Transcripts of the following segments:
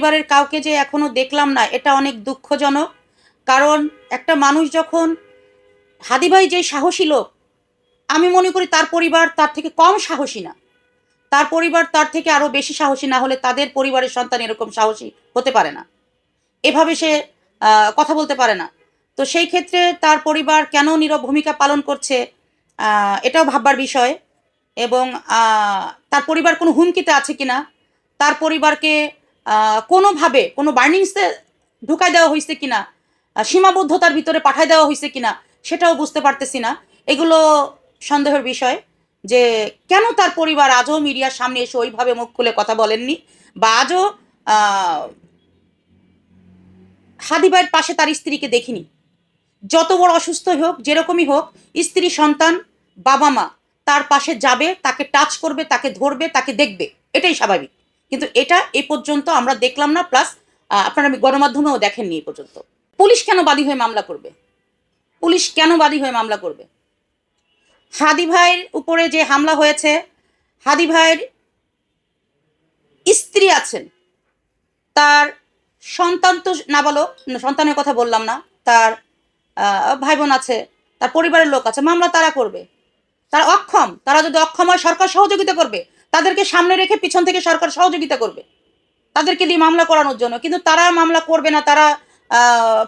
পরিবারের কাউকে যে এখনও দেখলাম না, এটা অনেক দুঃখজনক। কারণ একটা মানুষ যখন, হাদিভাই যে সাহসী লোক, আমি মনে করি তার পরিবার তার থেকে কম সাহসী না। তার পরিবার তার থেকে আরও বেশি সাহসী না হলে তাদের পরিবারের সন্তান এরকম সাহসী হতে পারে না। এভাবে সে কথা বলতে পারে না। তো সেই ক্ষেত্রে তার পরিবার কেন নীরব ভূমিকা পালন করছে এটাও ভাববার বিষয়। এবং তার পরিবার কোনো হুমকিতে আছে কিনা, তার পরিবারকে কোনোভাবে, কোনো বার্নিংসে ঢুকাই দেওয়া হয়েছে কিনা সীমাবদ্ধতার ভিতরে পাঠাই দেওয়া হয়েছে কিনা, সেটাও বুঝতে পারতেছি না। এগুলো সন্দেহের বিষয় যে কেন তার পরিবার আজও মিডিয়ার সামনে এসে ওইভাবে মুখ খুলে কথা বলেননি বা আজও হাদিবাইয়ের পাশে তার স্ত্রীকে দেখিনি। যত বড় অসুস্থই হোক, যেরকমই হোক, স্ত্রী, সন্তান বাবা মা তার পাশে যাবে, তাকে টাচ করবে, তাকে ধরবে, তাকে দেখবে। এটাই স্বাভাবিক। কিন্তু এটা এ পর্যন্ত আমরা দেখলাম না প্লাস আপনারা গণমাধ্যমেও দেখেননি এ পর্যন্ত। পুলিশ কেন বাদী হয়ে মামলা করবে? পুলিশ কেন বাদী হয়ে মামলা করবে? হাদি ভাইয়ের উপরে যে হামলা হয়েছে, হাদি ভাইয়ের স্ত্রী আছেন, তার সন্তান তো নাবালক, সন্তানের কথা বললাম না, তার ভাই বোন আছে, তার পরিবারের লোক আছে, মামলা তারা করবে। তারা অক্ষম, তারা যদি অক্ষম হয়, সরকার সহযোগিতা করবে। তাদেরকে সামনে রেখে পিছন থেকে সরকার সহযোগিতা করবে। তাদেরকে দিয়ে মামলা করানোর জন্য। কিন্তু তারা মামলা করবে না তারা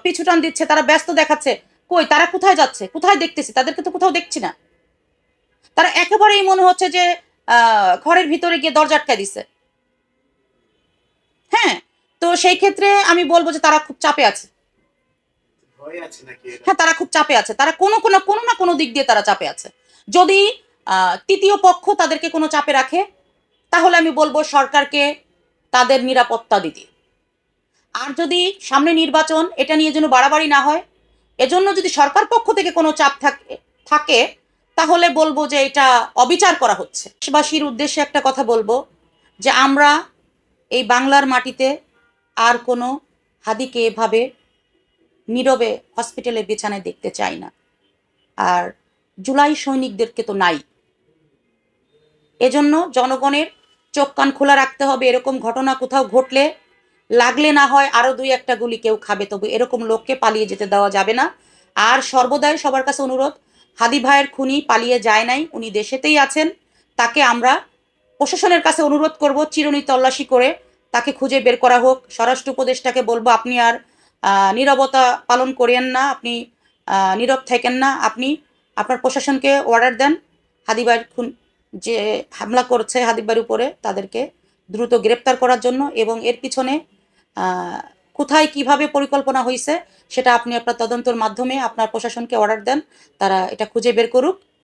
পিছুটান দিচ্ছে তারা ব্যস্ত দেখাচ্ছে। কই তারা কোথায় যাচ্ছে? কোথায় দেখতেছি? তাদেরকে তো কোথাও দেখছি না। তারা একেবারেই মনে হচ্ছে যে ঘরের ভিতরে গিয়ে দরজা আটকায় দিছে। হ্যাঁ তো সেই ক্ষেত্রে আমি বলব যে তারা খুব চাপে আছে? হ্যাঁ তারা খুব চাপে আছে। তারা কোনো কোনো কোনো না কোনো দিক দিয়ে তারা চাপে আছে। যদি তৃতীয় পক্ষ তাদেরকে কোনো চাপে রাখে? তাহলে আমি বলব সরকারকে তাদের নিরাপত্তা দিতে। আর যদি সামনে নির্বাচন, এটা নিয়ে যেন বাড়াবাড়ি না হয়, এজন্য যদি সরকার পক্ষ থেকে কোনো চাপ থাকে থাকে, তাহলে বলব যে এটা অবিচার করা হচ্ছে। দেশবাসীর উদ্দেশ্যে একটা কথা বলব, যে আমরা এই বাংলার মাটিতে আর কোনো হাদিকে এভাবে নীরবে হসপিটালে বিছানায় দেখতে চাই না। আর জুলাই সৈনিকদেরকে তো নাই। এজন্য জনগণের চোখ কান খোলা রাখতে হবে। এরকম ঘটনা কোথাও ঘটলে লাগলে না হয় আরও দুই একটা গুলি কেউ খাবে। তবু এরকম লোককে পালিয়ে যেতে দেওয়া যাবে না। আর সর্বদাই সবার কাছে অনুরোধ, হাদি ভাইয়ের খুনি পালিয়ে যায় নাই, উনি দেশেতেই আছেন। তাকে আমরা প্রশাসনের কাছে অনুরোধ করব, চিরুনি তল্লাশি করে তাকে খুঁজে বের করা হোক। স্বরাষ্ট্র উপদেষ্টাকে বলব, আপনি আর নীরবতা পালন করেন না, আপনি নীরব থাকেন না। আপনি আপনার প্রশাসনকে অর্ডার দেন হাদিবার খুন যে হামলা করছে হাদিবার উপরে তাদেরকে দ্রুত গ্রেপ্তার করার জন্য এবং এর পিছনে কোথায় কীভাবে পরিকল্পনা হয়েছে সেটা আপনি আপনার তদন্তর মাধ্যমে আপনার প্রশাসনকে অর্ডার দেন, তারা এটা খুঁজে বের করুক।